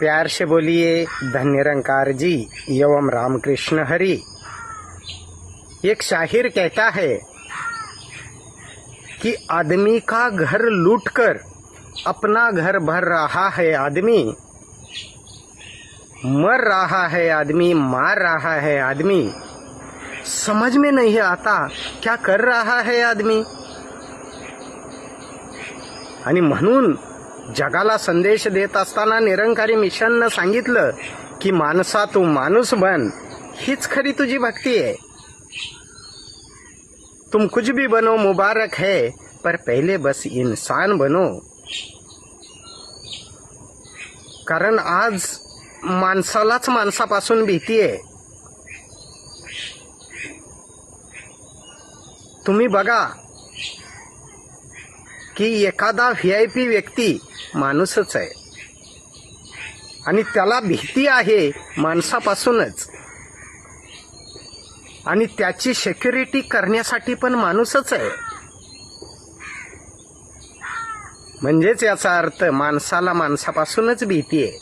प्यार से बोलिए धन्य निरंकार जी एवं रामकृष्ण हरि। एक शाहिर कहता है कि आदमी का घर लूटकर अपना घर भर रहा है आदमी। मर रहा है आदमी, मार रहा है आदमी। समझ में नहीं आता, क्या कर रहा है आदमी? आणि म्हणून जगाला संदेश देत असताना निरंकारी मिशननं सांगितलं की माणसा तू माणूस बन. हीच खरी तुझी भक्ती आहे. तुम कुछ भी बनो मुबारक है पर पहिले बस इन्सान बनो. कारण आज माणसालाच माणसापासून भीती आहे. तुम्ही बघा की एखादा व्ही आय पी व्यक्ती माणूसच आहे. आणि त्याला भीती आहे माणसापासूनच. आणि त्याची सेक्युरिटी करण्यासाठी पण माणूसच आहे. म्हणजेच याचा अर्थ माणसाला माणसापासूनच भीती आहे.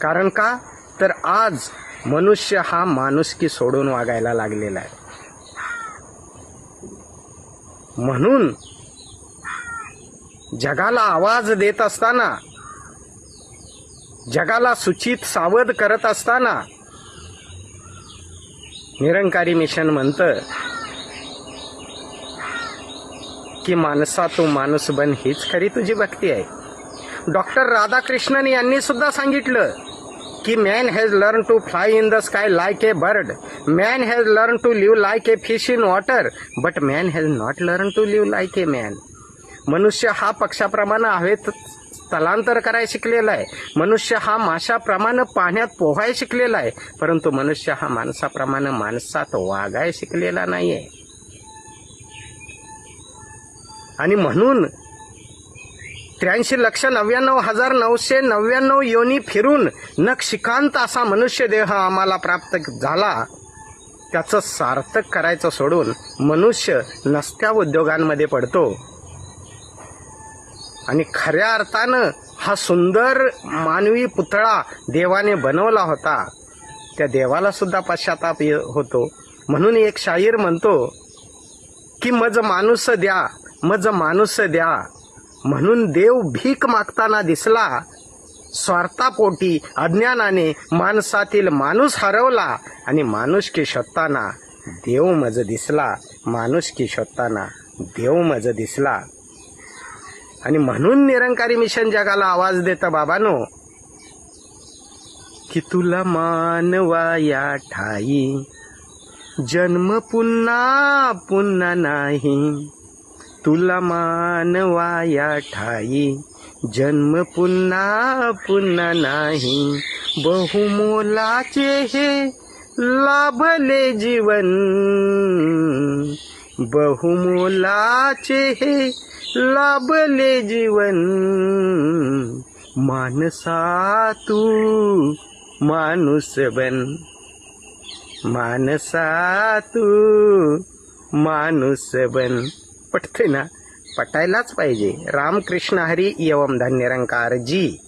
कारण का? तर आज मनुष्य हा माणुसकी सोडून वागायला लागलेला आहे. म्हणून जगाला आवाज देत असताना जगाला सूचित सावध करत असताना निरंकारी मिशन म्हणतं की माणसा तू माणूस बन हीच खरी तुझी भक्ती आहे. डॉक्टर राधाकृष्णन यांनी सुद्धा सांगितलं की man has learn to fly in the sky like a bird man has learn to live like a fish in water but man has not learn to live like a man मनुष्य हा पक्षाप्रमाणे हवेत स्थलांतर करायला शिकलेला आहे. मनुष्य हा माशाप्रमाणे पाण्यात पोहाय शिकलेला आहे. परंतु मनुष्य हा माणसाप्रमाणे माणसात वागाय शिकलेला नाहीये. आणि म्हणून त्र्याऐंशी लक्ष नव्याण्णव हजार नऊशे नव्याण्णव योनी फिरून नक्षिकांत असा मनुष्य देह आम्हाला प्राप्त झाला. त्याचं सार्थक करायचं सोडून मनुष्य नसत्या उद्योगांमध्ये पडतो. आणि खऱ्या अर्थानं हा सुंदर मानवी पुतळा देवाने बनवला होता. त्या देवाला सुद्धा पश्चाताप होतो. म्हणून एक शाहीर म्हणतो की मज माणूस द्या मज माणूस द्या. म्हणून देव भीक मागताना दिसला स्वार्थापोटी अज्ञानाने माणसातील माणूस हरवला आणि माणूस की शोधताना देव मज दिसला माणूस की शोधताना देव मज दिसला. आणि म्हणून निरंकारी मिशन जगाला आवाज देतं बाबानो की तुला मानवा या ठाई. जन्म पुन्हा पुन्हा नाही. तुला मानवा या ठाई. जन्म पुन्हा पुन्हा नाही. बहुमोलाचे हे लाभले जीवन. बहुमोलाचे हे लाभले जीवन। मानसा तू माणूस बन। मानसा तू माणूस बन। पटते ना? पटायलाच पाहिजे. रामकृष्ण हरी एवं धन्यरंकार जी.